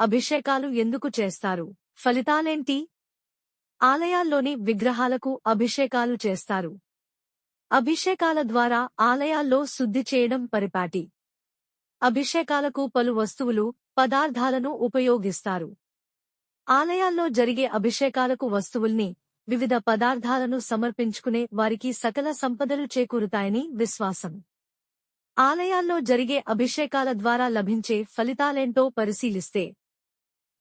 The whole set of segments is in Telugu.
అభిషేకాలు ఎందుకు చేస్తారు? ఫలితాలేంటి? ఆలయాల్లోని విగ్రహాలకు అభిషేకాలు చేస్తారు. అభిషేకాల ద్వారా ఆలయాల్లో శుద్ధి చేయడం పరిపాటి. అభిషేకాలకు పలు వస్తువులు పదార్థాలను ఉపయోగిస్తారు. ఆలయాల్లో జరిగే అభిషేకాలకు వస్తువుల్ని వివిధ పదార్థాలను సమర్పించుకునే వారికి సకల సంపదలు చేకూరుతాయని విశ్వాసం. ఆలయాల్లో జరిగే అభిషేకాల ద్వారా లభించే ఫలితాలేంటో పరిశీలిస్తే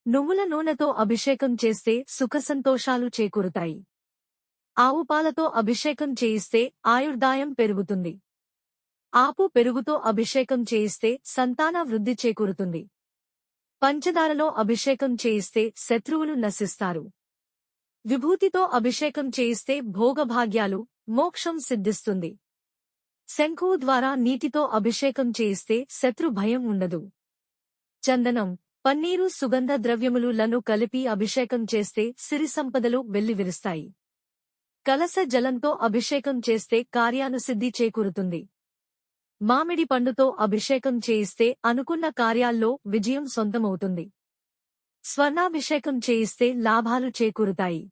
నువ్వుల నూనెతో అభిషేకం చేస్తే సుఖసంతోషాలు చేకూరుతాయి. ఆవు పాలతో అభిషేకం చేయిస్తే ఆయుర్దాయం పెరుగుతుంది. ఆపు పెరుగుతో అభిషేకం చేయిస్తే సంతాన వృద్ధి చేకూరుతుంది. పంచదారలో అభిషేకం చేయిస్తే శత్రువులు నశిస్తారు. విభూతితో అభిషేకం చేయిస్తే భోగభాగ్యాలు మోక్షం సిద్ధిస్తుంది. శంఖువు ద్వారా నీటితో అభిషేకం చేయిస్తే శత్రు భయం ఉండదు. చందనం పన్నీరు సుగంధ ద్రవ్యములు లను కలిపి అభిషేకం చేస్తే సిరి సంపదలు వెల్లివిరుస్తాయి. కలస జలంతో అభిషేకం చేస్తే కార్యానుసిద్ధి చేకూరుతుంది. మామిడి పండుతో అభిషేకం చేయిస్తే అనుకున్న కార్యాల్లో విజయం సొంతమవుతుంది. స్వర్ణాభిషేకం చేయిస్తే లాభాలు చేకూరుతాయి.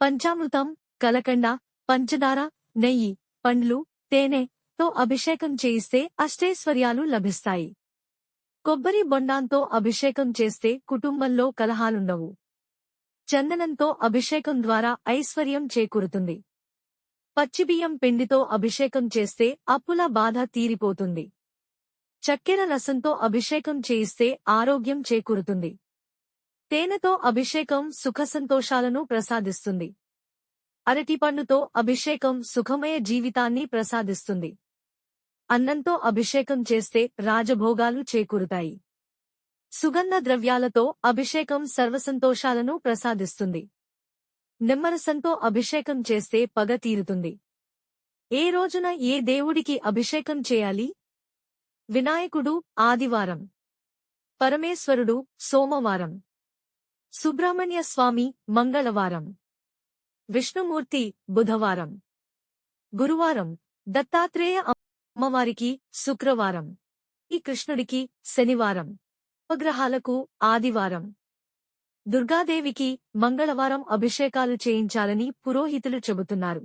పంచామృతం కలకండ పంచదార నెయ్యి పండ్లు తేనె తో అభిషేకం చేయిస్తే అష్టైశ్వర్యాలు లభిస్తాయి. కొబ్బరి బొండాంతో అభిషేకం చేస్తే కుటుంబంలో కలహాలుండవు. చందనంతో అభిషేకం ద్వారా ఐశ్వర్యం చేకూరుతుంది. పచ్చిబియ్యం పిండితో అభిషేకం చేస్తే అప్పుల బాధ తీరిపోతుంది. చక్కెర రసంతో అభిషేకం చేయిస్తే ఆరోగ్యం చేకూరుతుంది. తేనెతో అభిషేకం సుఖసంతోషాలను ప్రసాదిస్తుంది. అరటిపండుతో అభిషేకం సుఖమయ జీవితాన్ని ప్రసాదిస్తుంది. అన్నంతో అభిషేకం చేస్తే రాజభోగాలు చేకూరుతాయి. సుగంధ ద్రవ్యాలతో అభిషేకం సర్వసంతోషాలను ప్రసాదిస్తుంది. నిమ్మరసంతో అభిషేకం చేస్తే పగ తీరుతుంది. ఏ రోజున ఏ దేవుడికి అభిషేకం చేయాలి? వినాయకుడు ఆదివారం. పరమేశ్వరుడు సోమవారం. సుబ్రహ్మణ్య స్వామి మంగళవారం. విష్ణుమూర్తి బుధవారం. గురువారం. దత్తాత్రేయ అమ్మవారికి శుక్రవారం. ఈ కృష్ణుడికి శనివారం. ఉపగ్రహాలకు ఆదివారం. దుర్గాదేవికి మంగళవారం అభిషేకాలు చేయించాలని పురోహితులు చెబుతున్నారు.